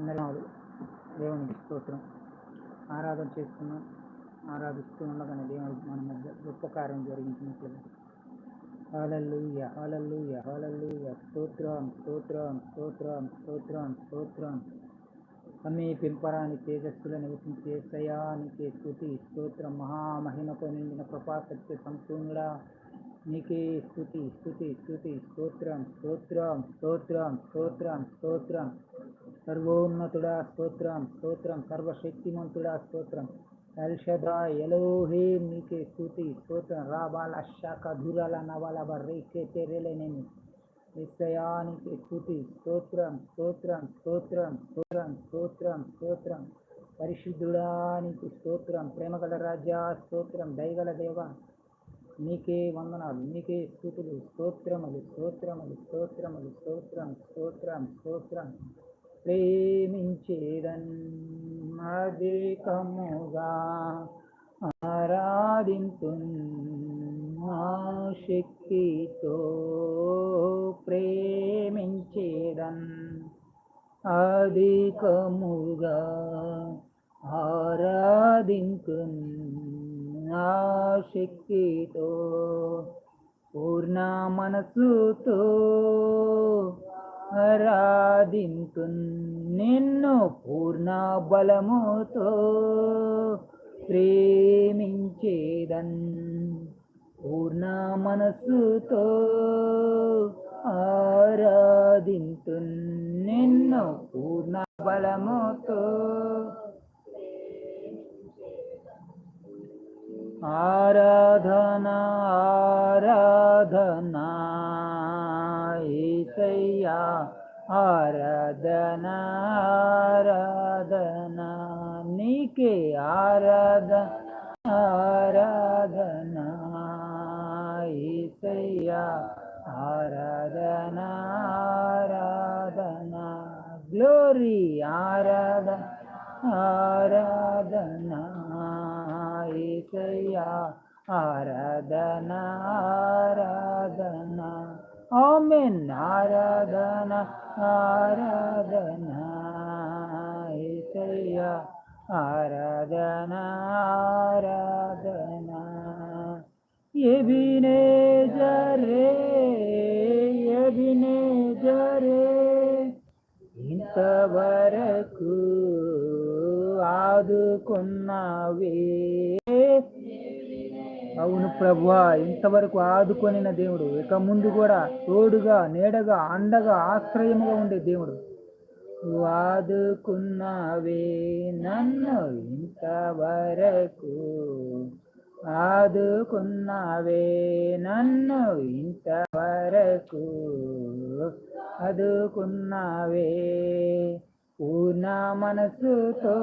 వందనాలు దేవునికి స్తోత్రం. ఆరాధన చేస్తున్నాం. ఆరాధిస్తూ ఉండగానే దేవుడు మన మధ్య గొప్ప కార్యం జరిగించినట్లుగా. హాలల్లుయ యహాలల్లు యహాలల్లు స్తోత్రం స్తోత్రం స్తోత్రం స్తోత్రం స్తోత్రం. అమ్మే పింపరాని తేజస్సుల నివసించే సయానికే స్థుతి స్తోత్రం. మహామహిమతో నిండిన కృపా సత్య సంపూర్ణుడా నీకే స్థుతి స్థుతి స్థుతి. స్తోత్రం స్తోత్రం స్తోత్రం స్తోత్రం స్తోత్రం. సర్వోన్నతుడా స్తోత్రం స్తోత్రం. సర్వశక్తిమంతుడా స్తోత్రం. ఎల్షదా ఎలోహే నీకే స్థుతి స్తోత్రం. రాబాల శాఖ ధురాల నవాల బర్రేకే తెరెలనేమి నిశ్చయానికి స్థుతి స్తోత్రం స్తోత్రం స్తోత్రం స్తోత్రం స్తోత్రం స్తోత్రం. పరిశుద్ధుడానికి స్తోత్రం. ప్రేమగల రాజా స్తోత్రం. దయగల దేవ నీకే వందనాలు నీకే స్థుతులు స్తోత్రములు స్తోత్రములు స్తోత్రములు స్తోత్రం స్తోత్రం స్తోత్రం. ప్రేమించేదన్ అధికముగా ఆరాధింపు ఆరాధింతు శక్తితో ప్రేమించేదన్ అధికముగా ఆరాధింపు నా శక్తితో పూర్ణ మనసుతో ఆరాధింతు నిన్ను పూర్ణ బలముతో ప్రేమించేదన్. పూర్ణ మనసుతో ఆరాధింతు నిన్ను పూర్ణ బలముతో ఆరాధన ఆరాధనా ఏసయ్యా ఆరాధన ఆరాధన నీకే ఆరాధన ఆరాధన ఏసయ్యా ఆరాధన ఆరాధన గ్లోరీ ఆరాధన ఆరాధన ఏసయ్యా ఆరాధన ఆరాధన ఆమెన్ ఆరాధన ఆరాధన ఏసయ్య ఆరాధన ఆరాధన. ఎబినే జరే ఎబినే జరే ఇంతవరకు ఆదుకున్నావే. అవును ప్రభువా ఇంతవరకు ఆదుకొనిన దేవుడు ఇక ముందు కూడా తోడుగా నీడగా అండగా ఆశ్రయముగా ఉండే దేవుడు. ఆదుకున్నావే నన్ను ఇంతవరకు. ఆదుకున్నావే నన్ను ఇంతవరకు. ఆదుకున్నావే పూర్ణ మనసుతో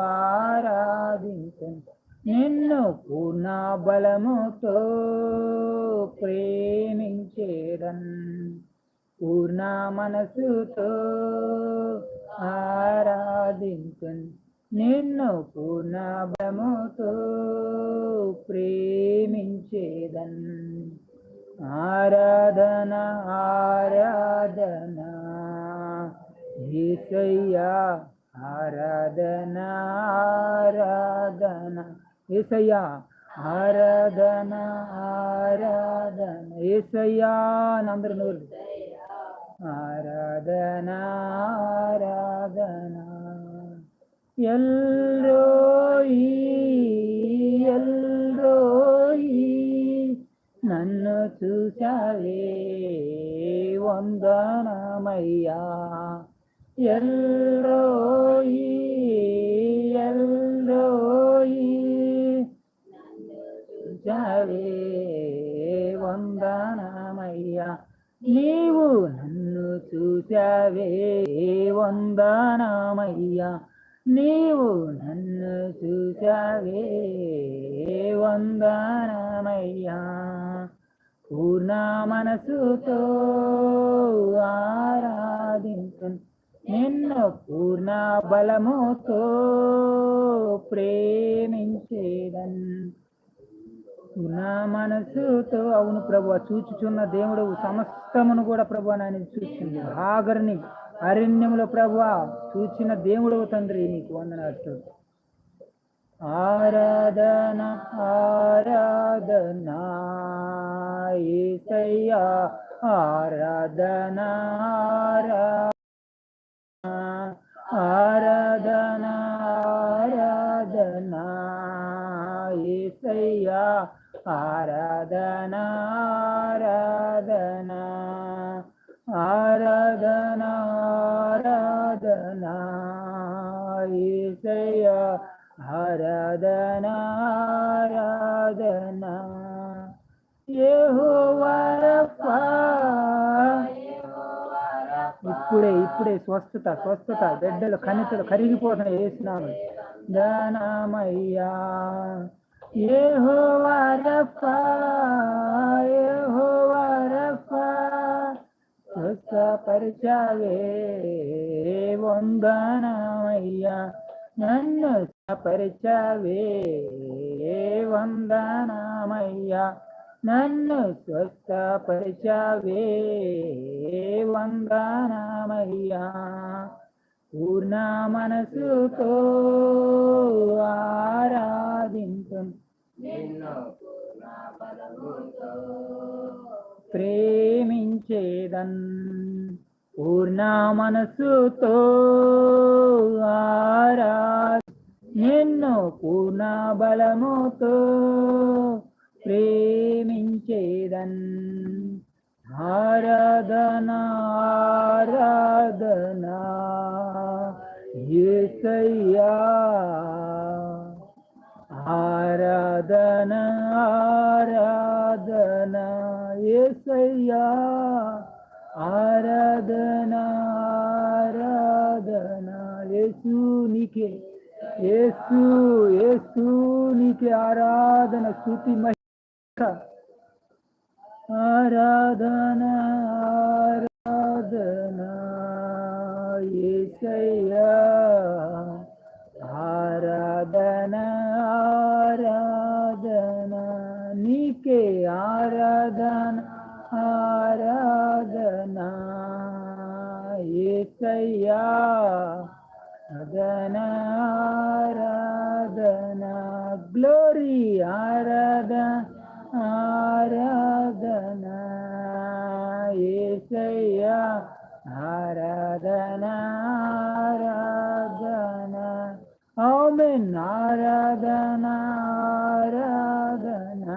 ఆరాధించండి. నిన్ను పూర్ణ బలముతో ప్రేమించేదన్. పూర్ణ మనసుతో ఆరాధించు నిన్ను పూర్ణ బలముతో ప్రేమించేదన్. ఆరాధన ఆరాధన ఏసయ్యా ఆరాధన ఆరాధన. ఏసయ్యా ఆరాధన ఆరాధన. ఏసయ్యా అని అందరు నోరు. ఆరాధన ఆరాధన. ఎల్రోయి ఎల్రోయి నన్ను చూసావే వందనమయ్యా. ఎల్రోయి చూసావే వందనమయ్యా. నీవు నన్ను చూసావే వందనమయ్యా. నీవు నన్ను చూసావే వందనమయ్యా. పూర్ణ మనసుతో ఆరాధించు. నిన్ను పూర్ణ బలముతో ప్రేమించేదన్. నా మనసుతో అవును ప్రభు చూచుచున్న దేవుడు సమస్తమును కూడా ప్రభు నాయన చూచింది. ఆగరిని అరణ్యములో ప్రభు చూచిన దేవుడు తండ్రి నీకు వందనాలు. ఆరాధన ఆరాధన ఏసయ్యా ఆరాధన ఆరాధన ఆరాధన. ఆరాధన ఆరాధన ఆరాధన ఆరాధన ఏసయ్యా ఆరాధన ఆరాధన. ఇప్పుడే ఇప్పుడే స్వస్థత స్వస్థత బిడ్డలు కణితలు కరిగిపోతున్నాయి వేసినాను దానమయ్యా. ஏஹோவா ரஃபா ஏஹோவா ரஃபா ಸ್ವಸ್ಥಪರಿಚಾವೇ ವಂದನಮಯ್ಯ ನನ್ನ ಸ್ವಪರಿಚಾವೇ ವಂದನಮಯ್ಯ ನನ್ನ ಸ್ವಸ್ಥಪರಿಚಾವೇ ವಂದನಮಯ್ಯ పూర్ణ మనసుతో ఆరాధించు ప్రేమించేదన్. పూర్ణ మనసుతో ఆరా నిన్ను పూర్ణ బలముతో ప్రేమించేదన్. ఆరాధన ఆరాధన యేసయ్యా ఆరాధన ఆరాధన యేసయ్యా ఆరాధన ఆరాధన యేసు నీకే. యేసు యేసు నీకే ఆరాధన మహిమ. ఆరాధన ఆరాధన యేసయ్యా ఆరాధన ఆరాధన నీకే ఆరాధన ఆరాధన యేసయ్యా ఆరాధన ఆరాధన గ్లోరీ ఆరాధన ఆరా ആരാധന ആരാധന ഓമിൻ ആരാധന ആരാധന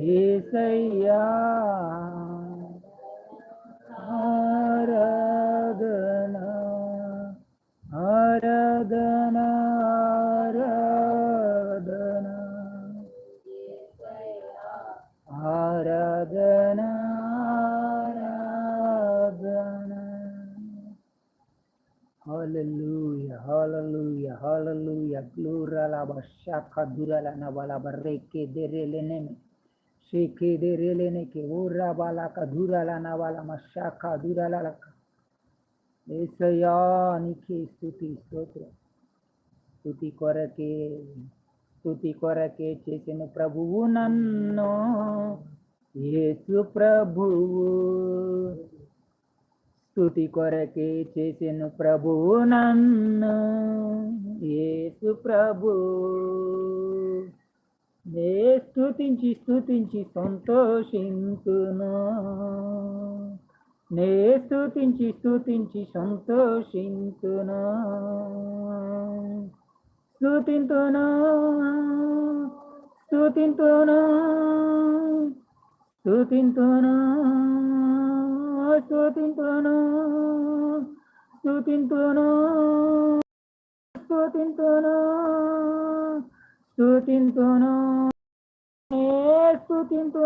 ഈസയ്യ. ആരാധന. ആരാധന ആരാധന ആരാധന. hallelujah. Glory la bashaka durala na bala barreke derelene. Sheke derelene ke ora bala kadurala na bala mashaka durala la. ఏసయా నీకే స్థుతి స్తోత్రం స్థుతి కొరకే స్థుతి కొరకే చేసిన ప్రభువు నన్ను యేసు ప్రభువు స్థుతి కొరకే చేసిన ప్రభువు నన్ను ప్రభు. నే స్థుతించి స్థుతించి సంతోషింతును. నే స్థుతించి స్థుతించి సంతోషింతును. స్థుతింతును స్థుతింతును స్థుతింతును స్థుతింతును స్థుతింతును స్థుతింతును స్థుతింతును స్థుతింతును